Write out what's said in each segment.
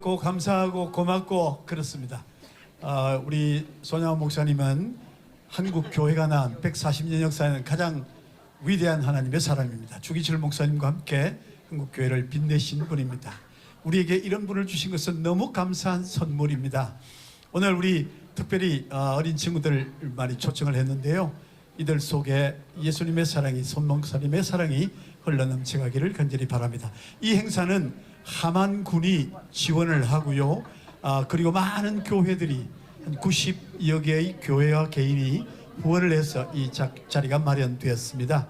고 감사하고 고맙고 그렇습니다. 아, 우리 손양원 목사님은 한국 교회가 낳은 140년 역사에는 가장 위대한 하나님의 사람입니다. 주기철 목사님과 함께 한국 교회를 빛내신 분입니다. 우리에게 이런 분을 주신 것은 너무 감사한 선물입니다. 오늘 우리 특별히 아, 어린 친구들 많이 초청을 했는데요. 이들 속에 예수님의 사랑이 손 목사님의 사랑이 흘러넘쳐가기를 간절히 바랍니다. 이 행사는 하만 군이 지원을 하고요. 아, 그리고 많은 교회들이 한 90여 개의 교회와 개인이 후원을 해서 이 자, 자리가 마련되었습니다.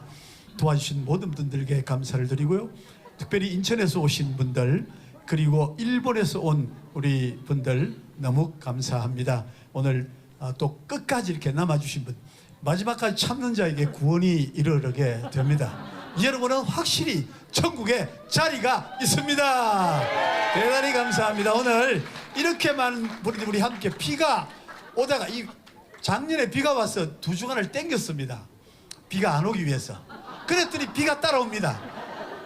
도와주신 모든 분들께 감사를 드리고요. 특별히 인천에서 오신 분들 그리고 일본에서 온 우리 분들 너무 감사합니다. 오늘 아, 또 끝까지 이렇게 남아주신 분 마지막까지 참는 자에게 구원이 이르게 됩니다. 여러분은 확실히 천국에 자리가 있습니다. 대단히 감사합니다. 오늘 이렇게 많은 분들이 함께 비가 오다가 이 작년에 비가 와서 두 주간을 땡겼습니다. 비가 안 오기 위해서. 그랬더니 비가 따라옵니다.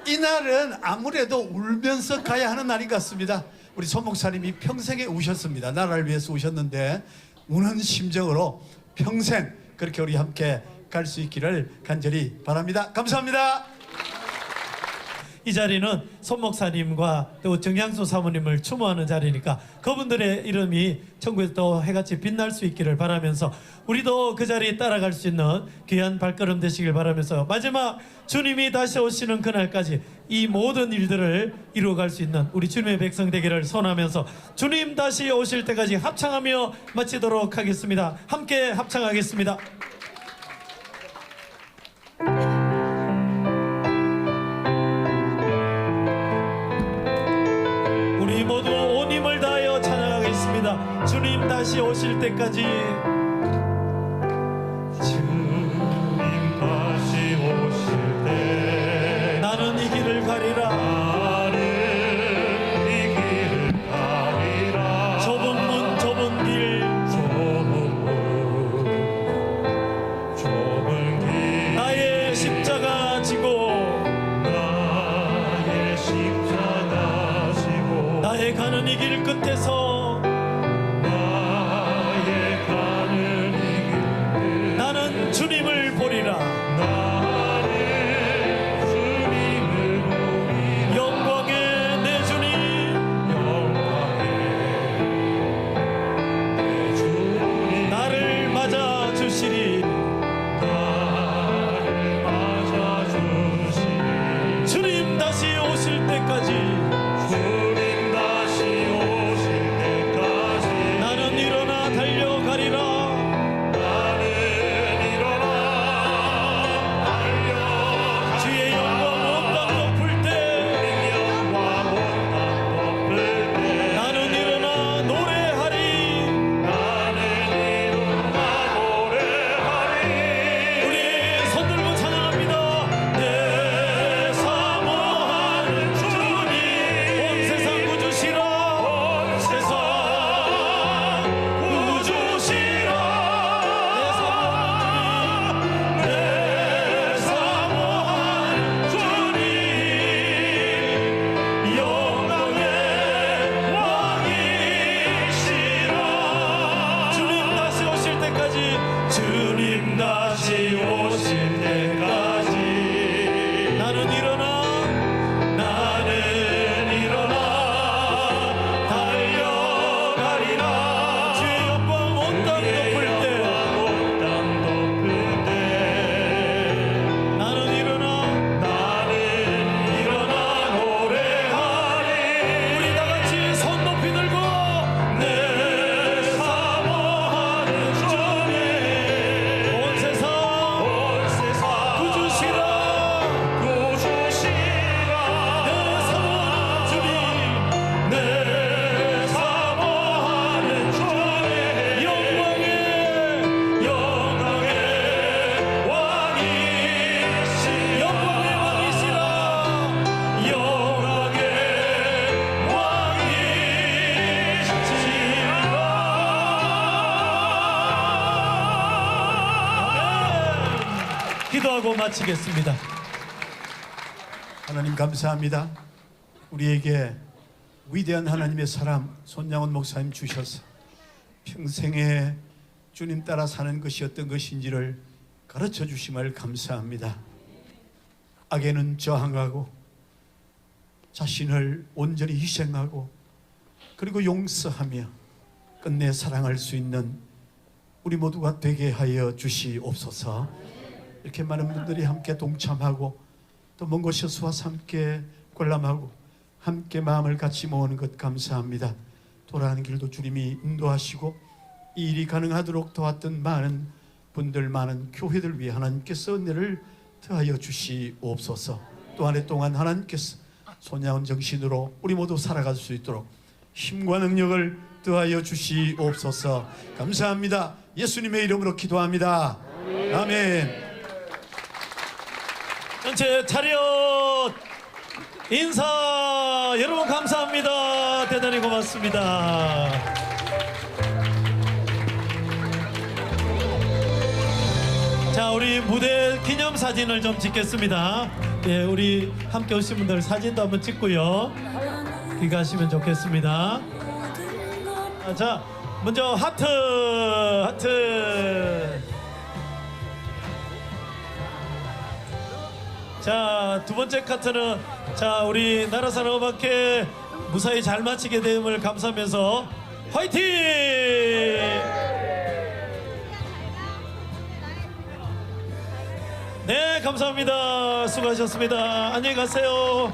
이날은 아무래도 울면서 가야 하는 날인 것 같습니다. 우리 손 목사님이 평생에 우셨습니다. 나라를 위해서 우셨는데 우는 심정으로 평생 그렇게 우리 함께 갈 수 있기를 간절히 바랍니다. 감사합니다. 이 자리는 손 목사님과 또 정양수 사모님을 추모하는 자리니까 그분들의 이름이 천국에서 또 해같이 빛날 수 있기를 바라면서 우리도 그 자리에 따라갈 수 있는 귀한 발걸음 되시길 바라면서 마지막 주님이 다시 오시는 그날까지 이 모든 일들을 이루어갈 수 있는 우리 주님의 백성 되기를 선하면서 주님 다시 오실 때까지 합창하며 마치도록 하겠습니다. 함께 합창하겠습니다. 주님 다시 오실 때까지 기도하고 마치겠습니다. 하나님 감사합니다. 우리에게 위대한 하나님의 사람 손양원 목사님 주셔서 평생에 주님 따라 사는 것이 어떤 것인지를 가르쳐 주심을 감사합니다. 악에는 저항하고 자신을 온전히 희생하고 그리고 용서하며 끝내 사랑할 수 있는 우리 모두가 되게 하여 주시옵소서. 이렇게 많은 분들이 함께 동참하고 또 먼 곳에서 와서 함께 관람하고 함께 마음을 같이 모으는 것 감사합니다. 돌아가는 길도 주님이 인도하시고 이 일이 가능하도록 도왔던 많은 분들 많은 교회들 위해 하나님께서 은혜를 더하여 주시옵소서. 또 한 해 동안 하나님께서 손야운 정신으로 우리 모두 살아갈 수 있도록 힘과 능력을 더하여 주시옵소서. 감사합니다. 예수님의 이름으로 기도합니다. 아멘. 전체 차렷 인사 여러분 감사합니다. 대단히 고맙습니다. 자, 우리 무대 기념 사진을 좀 찍겠습니다. 예, 우리 함께 오신 분들 사진도 한번 찍고요. 귀가하시면 좋겠습니다. 아, 자, 먼저 하트, 하트. 자, 두 번째 카트는 자, 우리 나라사랑 음악회 무사히 잘 마치게 됨을 감사하면서 화이팅! 네, 감사합니다. 수고하셨습니다. 안녕히 가세요.